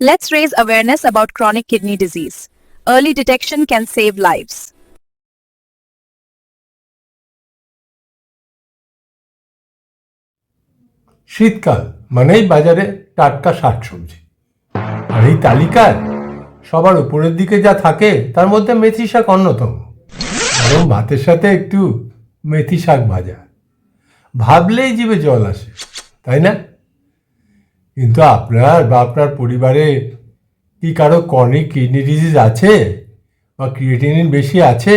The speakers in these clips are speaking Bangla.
Let's raise awareness about chronic kidney disease. Early detection can save lives. শীতকাল মানেই বাজারে টাটকা শাকসবজি আর এই তালিকায় সবার উপরের দিকে যা থাকে, তার মধ্যে মেথি শাক অন্যতম গরম ভাতের সাথে একটু মেথি শাক ভাজা ভাবলেই জীবে জল আসে, তাই না কিন্তু আপনার বা আপনার পরিবারে কি কারও কর্নিক কিডনি ডিজিজ আছে? বা ক্রিয়েটিনিন বেশি আছে?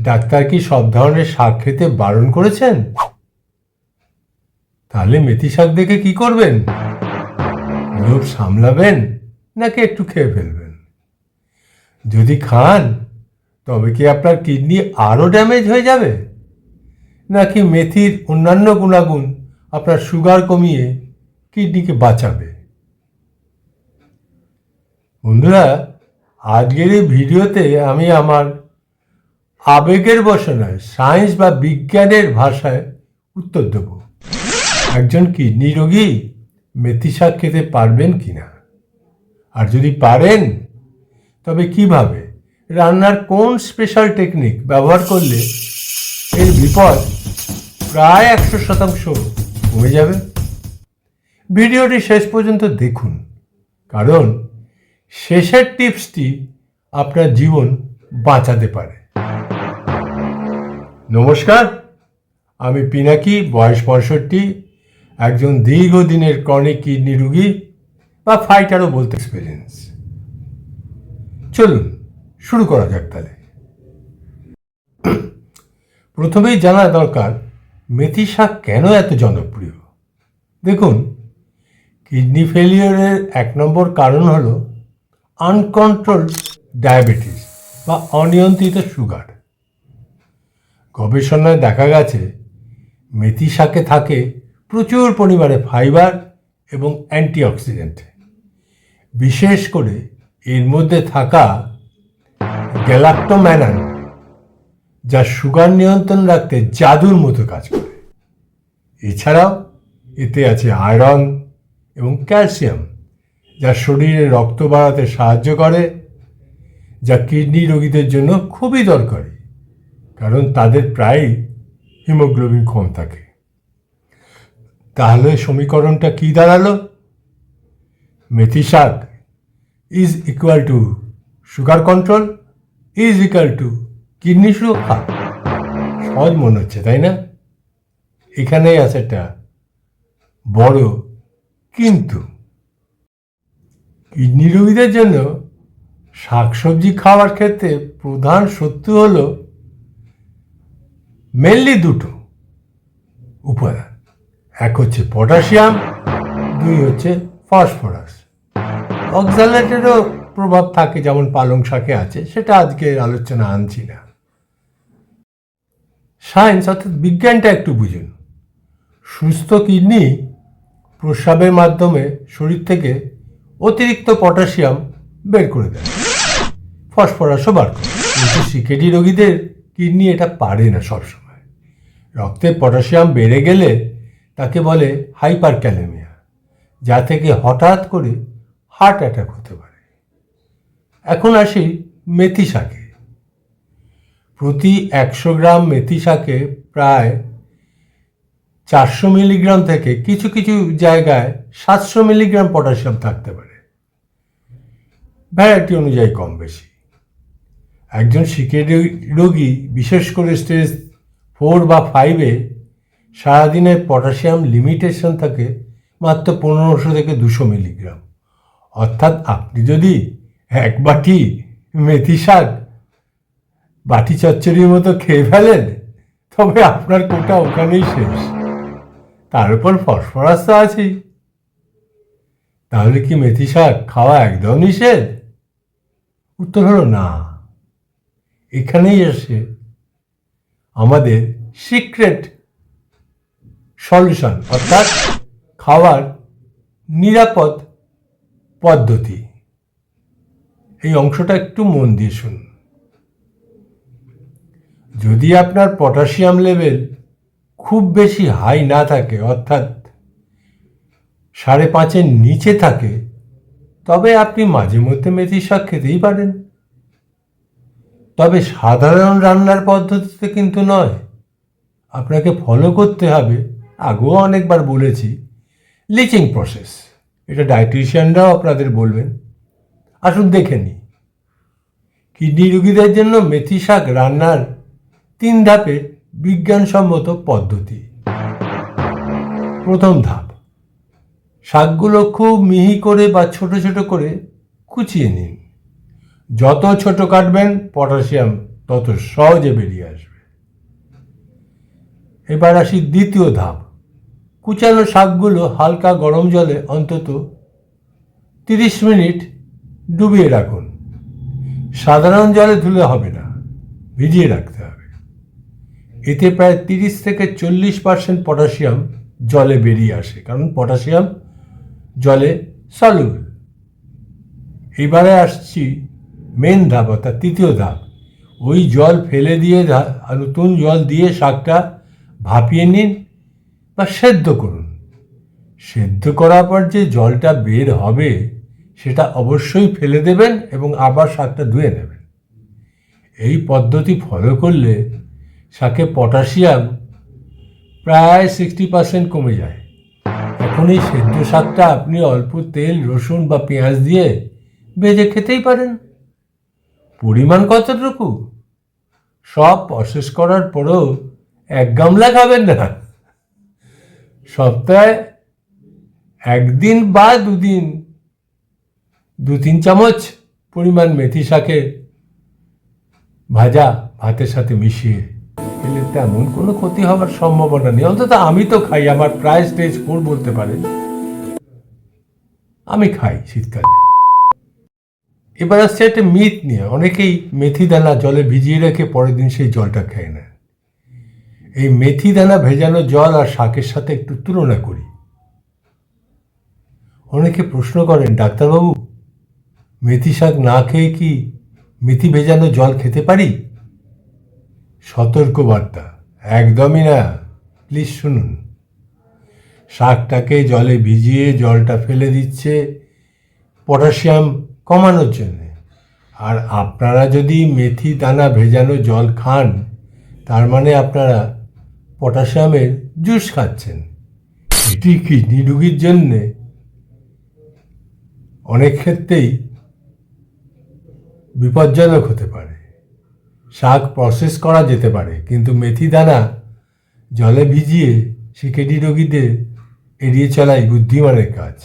ডাক্তার কি সব ধরনের শাক খেতে বারণ করেছেন? তাহলে মেথি শাক দেখে কি করবেন? লোভ সামলাবেন নাকি একটু খেয়ে ফেলবেন? যদি খান, তবে কি আপনার কিডনি আরও ড্যামেজ হয়ে যাবে? নাকি মেথির অন্যান্য গুণাগুণ আপনার সুগার কমিয়ে কিডনিকে বাঁচাবে। বন্ধুরা, আজকের এই ভিডিওতে আমি আমার আবেগের বসনায় সায়েন্স বা বিজ্ঞানের ভাষায় উত্তর দেব। একজন কিডনি রোগী মেথি শাক খেতে পারবেন কিনা? আর যদি পারেন, তবে কীভাবে? রান্নার কোন স্পেশাল টেকনিক ব্যবহার করলে এর বিপদ প্রায় একশো শতাংশ কমে যাবে? ভিডিওটি শেষ পর্যন্ত দেখুন, কারণ শেষের টিপসটি আপনার জীবন বাঁচাতে পারে। নমস্কার, আমি পিনাকি, বয়স পঁয়ষট্টি, একজন দীর্ঘদিনের ক্রনিক কিডনি রুগী বা ফাইটারও বলতে এক্সপিরিয়েন্স চলুন, শুরু করা যাক তাহলে। প্রথমেই জানা দরকার মেথি শাক কেন এত জনপ্রিয়? দেখুন কিডনি ফেলিওরের এক নম্বর কারণ হল আনকন্ট্রোল ডায়াবেটিস বা অনিয়ন্ত্রিত সুগার গবেষণায় দেখা গেছে মেথি শাকে থাকে প্রচুর পরিমাণে ফাইবার এবং অ্যান্টিঅক্সিডেন্ট বিশেষ করে এর মধ্যে থাকা গ্যালাক্টোম্যানান যা সুগার নিয়ন্ত্রণ রাখতে জাদুর মতো কাজ করে। এছাড়াও এতে আছে আয়রন এবং ক্যালসিয়াম, যা শরীরে রক্ত বাড়াতে সাহায্য করে, যা কিডনি রোগীদের জন্য খুবই দরকারি, কারণ তাদের প্রায়ই হিমোগ্লোবিন কম থাকে। তাহলে সমীকরণটা কি দাঁড়াল? মেথি শাক is equal to sugar control is equal to kidney সুরক্ষা। সহজ মনে হচ্ছে, তাই না? এখানেই আছে একটা বড় কিন্তু কিডনি রোগীদের জন্য শাকসবজি খাওয়ার ক্ষেত্রে প্রধান শত্রু হলো মেনলি দুটো উপাদান। এক হচ্ছে পটাশিয়াম, দুই হচ্ছে ফসফরাস। অক্সালেটেরও প্রভাব থাকে যেমন পালং শাকে আছে, সেটা আজকে আলোচনা আনছি না। সায়েন্স অর্থাৎ বিজ্ঞানটা একটু বুঝুন। সুস্থ কিডনি প্রস্রাবের মাধ্যমে শরীর থেকে অতিরিক্ত পটাশিয়াম বের করে দেয়। ফসফরাসও বার করে। কিন্তু সিকেডি রোগীদের কিডনি এটা পারে না সবসময়। রক্তে পটাশিয়াম বেড়ে গেলে তাকে বলে হাইপার ক্যালেমিয়া যা থেকে হঠাৎ করে হার্ট অ্যাটাক হতে পারে। এখন আসি মেথি শাকে প্রতি একশো গ্রাম মেথি শাকে প্রায় চারশো মিলিগ্রাম থেকে কিছু কিছু জায়গায় সাতশো মিলিগ্রাম পটাশিয়াম থাকতে পারে। ভ্যারাইটি অনুযায়ী কম বেশি। একজন শিকের রোগী, বিশেষ করে স্টেজ ফোর বা ফাইভে সারাদিনে পটাশিয়াম লিমিটেশন থাকে মাত্র পনেরোশো থেকে দুশো মিলিগ্রাম। অর্থাৎ আপনি যদি এক বাটি মেথি শাক বাটি চচ্চড়ির মতো খেয়ে ফেলেন, তবে আপনার কোটা ওখানেই শেষ। তার উপর ফসফরাস তো আছেই। তাহলে কি মেথি শাক খাওয়া একদম নিষেধ? উত্তর হলো না। এখানেই এসে আমাদের সিক্রেট সলিউশন অর্থাৎ খাওয়ার নিরাপদ পদ্ধতি। এই অংশটা একটু মন দিয়ে শুনুন। যদি আপনার পটাশিয়াম লেভেল খুব বেশি হাই না থাকে, অর্থাৎ সাড়ে পাঁচের নিচে থাকে, তবে আপনি মাঝে মধ্যে মেথি শাক খেতেই পারেন। তবে সাধারণ রান্নার পদ্ধতিতে কিন্তু নয়। আপনাকে ফলো করতে হবে। আগেও অনেকবার বলেছি লিচিং প্রসেস এটা ডায়েটিশিয়ানরাও আপনাদের বলবেন। আসুন দেখে নিই। কিডনি রুগীদের জন্য মেথি শাক রান্নার তিন ধাপের বিজ্ঞানসম্মত পদ্ধতি। প্রথম ধাপ। শাকগুলো খুব মিহি করে বা ছোট ছোট করে কুচিয়ে নিন। যত ছোট কাটবেন, পটাশিয়াম তত সহজে বেরিয়ে আসবে। এবার আসি দ্বিতীয় ধাপ। কুচানো শাকগুলো হালকা গরম জলে অন্তত তিরিশ মিনিট ডুবিয়ে রাখুন। সাধারণ জলে ধুলে হবে না, ভিজিয়ে রাখতে হবে। এতে প্রায় তিরিশ থেকে চল্লিশ পার্সেন্ট পটাশিয়াম জলে বেরিয়ে আসে। কারণ পটাশিয়াম জলে সলুবল এবারে আসছি মেন ধাপ, অর্থাৎ তৃতীয় ধাপ। ওই জল ফেলে দিয়ে নতুন জল দিয়ে শাকটা ভাপিয়ে নিন বা সেদ্ধ করুন। সেদ্ধ করার পর যে জলটা বের হবে, সেটা অবশ্যই ফেলে দেবেন এবং আবার শাকটা ধুয়ে নেবেন। এই পদ্ধতি ফলো করলে শাকে পটাশিয়াম প্রায় সিক্সটি পার্সেন্ট কমে যায়। এখন এই সেদ্ধ শাকটা আপনি অল্প তেল, রসুন বা পেঁয়াজ দিয়ে ভেজে খেতেই পারেন। পরিমাণ কতটুকু? সব প্রসেস করার পরেও এক গামলা খাবেন না। সপ্তাহে একদিন বা দুদিন, দু তিন চামচ পরিমাণ মেথি শাকের ভাজা ভাতের সাথে মিশিয়ে খেলে তেমন কোনো ক্ষতি হওয়ার সম্ভাবনা নেই। অন্তত আমি তো খাই, আমার প্রায় স্টেজ ফোর বলতে পারেন। আমি খাই শীতকালে। এবার আসছে একটা মিথ নিয়ে। অনেকেই মেথি দানা জলে ভিজিয়ে রেখে পরের দিন সেই জলটা খেয়ে নেয়। এই মেথি দানা ভেজানো জল আর শাকের সাথে একটু তুলনা করি। অনেকে প্রশ্ন করেন, ডাক্তারবাবু, মেথি শাক না খেয়ে কি মেথি ভেজানো জল খেতে পারি? সতর্ক বার্তা একদমই না। প্লিজ শুনুন। শাকটাকে জলে ভিজিয়ে জলটা ফেলে দিচ্ছে পটাশিয়াম কমানোর জন্য। আর আপনারা যদি মেথি দানা ভেজানো জল খান, তার মানে আপনারা পটাশিয়ামের জুস খাচ্ছেন। এটি কিডনি রোগীর জন্যে অনেক ক্ষেত্রেই বিপজ্জনক হতে পারে। শাক প্রসেস করা যেতে পারে। কিন্তু মেথি দানা জলে ভিজিয়ে সিকেডি রোগীদের এড়িয়ে চলাই বুদ্ধিমানের কাজ।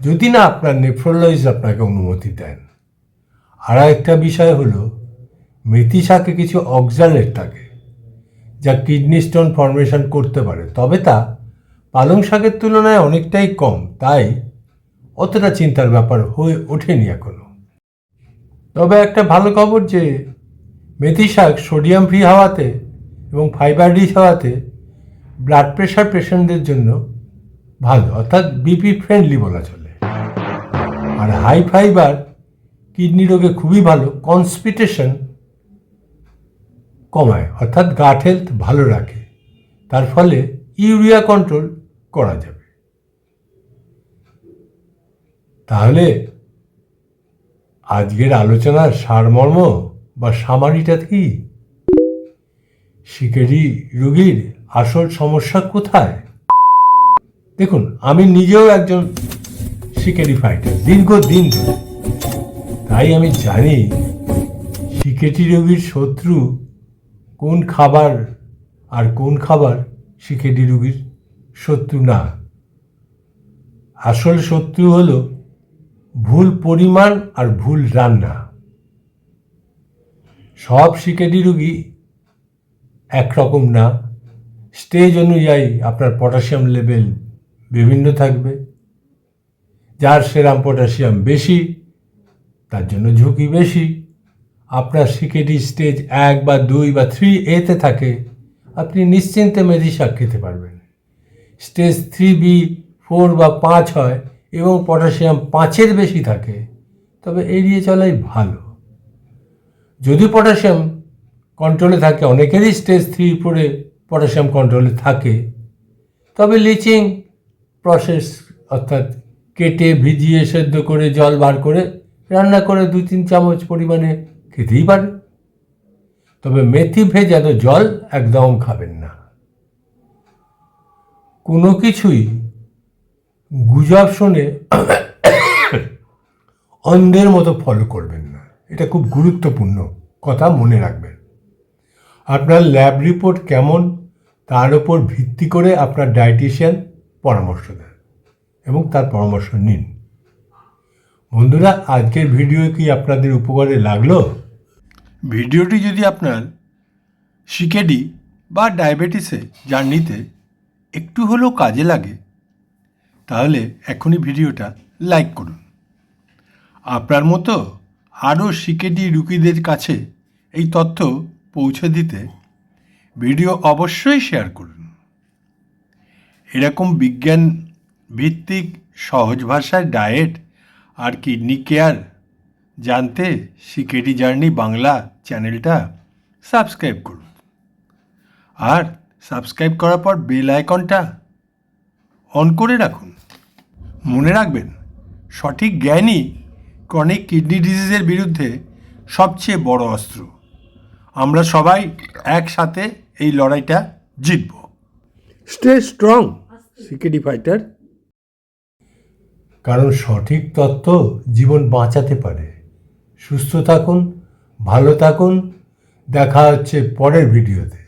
যদি না আপনার নেফ্রোলজিস্ট আপনাকে অনুমতি দেন। আর একটা বিষয় হলো, মেথি শাকে কিছু অক্সালেট থাকে, যা কিডনি স্টোন ফর্মেশন করতে পারে। তবে তা পালং শাকের তুলনায় অনেকটাই কম, তাই অতটা চিন্তার ব্যাপার হয়ে ওঠেনি এখনও তবে একটা ভালো খবর যে মেথি শাক সোডিয়াম ফ্রি হওয়াতে এবং ফাইবার রিচ হওয়াতে ব্লাড প্রেশার পেশেন্টদের জন্য ভালো, অর্থাৎ বিপি ফ্রেন্ডলি বলা চলে। আর হাই ফাইবার কিডনি রোগে খুবই ভালো কনস্পিটেশন কমায়, অর্থাৎ গাট হেলথ ভালো রাখে। তার ফলে ইউরিয়া কন্ট্রোল করা যাবে। তাহলে আজকের আলোচনার সারমর্ম বা সামারিটা কি? শিকারি রোগীর আসল সমস্যা কোথায়? দেখুন, আমি নিজেও একজন শিকারি ফাইটার দীর্ঘদিন ধরে। তাই আমি জানি শিকেটি রোগীর শত্রু কোন খাবার আর কোন খাবার শিকেটি রোগীর শত্রু না। আসল শত্রু হলো ভুল পরিমাণ আর ভুল রান্না। সব শিকেটি রুগী একরকম না। স্টেজ অনুযায়ী আপনার পটাশিয়াম লেভেল বিভিন্ন থাকবে। যার সেরাম পটাশিয়াম বেশি, তার জন্য ঝুঁকি বেশি। আপনার সিকেডি স্টেজ এক বা দুই বা থ্রি এতে থাকে, আপনি নিশ্চিন্তে মেধি শাক খেতে পারবেন। স্টেজ থ্রি বি ফোর বা পাঁচ হয় এবং পটাশিয়াম পাঁচের বেশি থাকে, তবে এড়িয়ে চলাই ভালো। যদি পটাশিয়াম কন্ট্রোলে থাকে, অনেকেরই স্টেজ থ্রি ফোরে পটাশিয়াম কন্ট্রোলে থাকে, তবে লিচিং প্রসেস অর্থাৎ কেটে ভিজিয়ে সেদ্ধ করে জল বার করে রান্না করে দু তিন চামচ পরিমাণে খেতেই পারে। তবে মেথি ভেজানো জল একদম খাবেন না। কোনো কিছুই গুজব শুনে অন্ধের মতো ফলো করবেন না। এটা খুব গুরুত্বপূর্ণ কথা মনে রাখবেন। আপনার ল্যাব রিপোর্ট কেমন, তার উপর ভিত্তি করে আপনার ডায়েটিশিয়ান পরামর্শ দেন এবং তার পরামর্শ নিন। বন্ধুরা, আজকের ভিডিও কি আপনাদের উপকারে লাগল? ভিডিওটি যদি আপনার সিকেডি বা ডায়াবেটিসে জার্নিতে একটু হলেও কাজে লাগে, তাহলে এখনই ভিডিওটা লাইক করুন। আপনার মতো আরও সিকেডি রুগীদের কাছে এই তথ্য পৌঁছে দিতে ভিডিও অবশ্যই শেয়ার করুন। এরকম বিজ্ঞান ভিত্তিক সহজ ভাষায় ডায়েট আর কিডনি কেয়ার জানতে সিকেডি জার্নি বাংলা চ্যানেলটা সাবস্ক্রাইব করুন। আর সাবস্ক্রাইব করার পর বেল আইকনটা অন করে রাখুন। মনে রাখবেন, সঠিক জ্ঞানই ক্রনিক কিডনি ডিজিজের বিরুদ্ধে সবচেয়ে বড় অস্ত্র। আমরা সবাই একসাথে এই লড়াইটা জিতব। স্টে স্ট্রং সিকেডি ফাইটার কারণ সঠিক তথ্য জীবন বাঁচাতে পারে। সুস্থ থাকুন ভালো থাকুন। দেখা হচ্ছে পরের ভিডিওতে।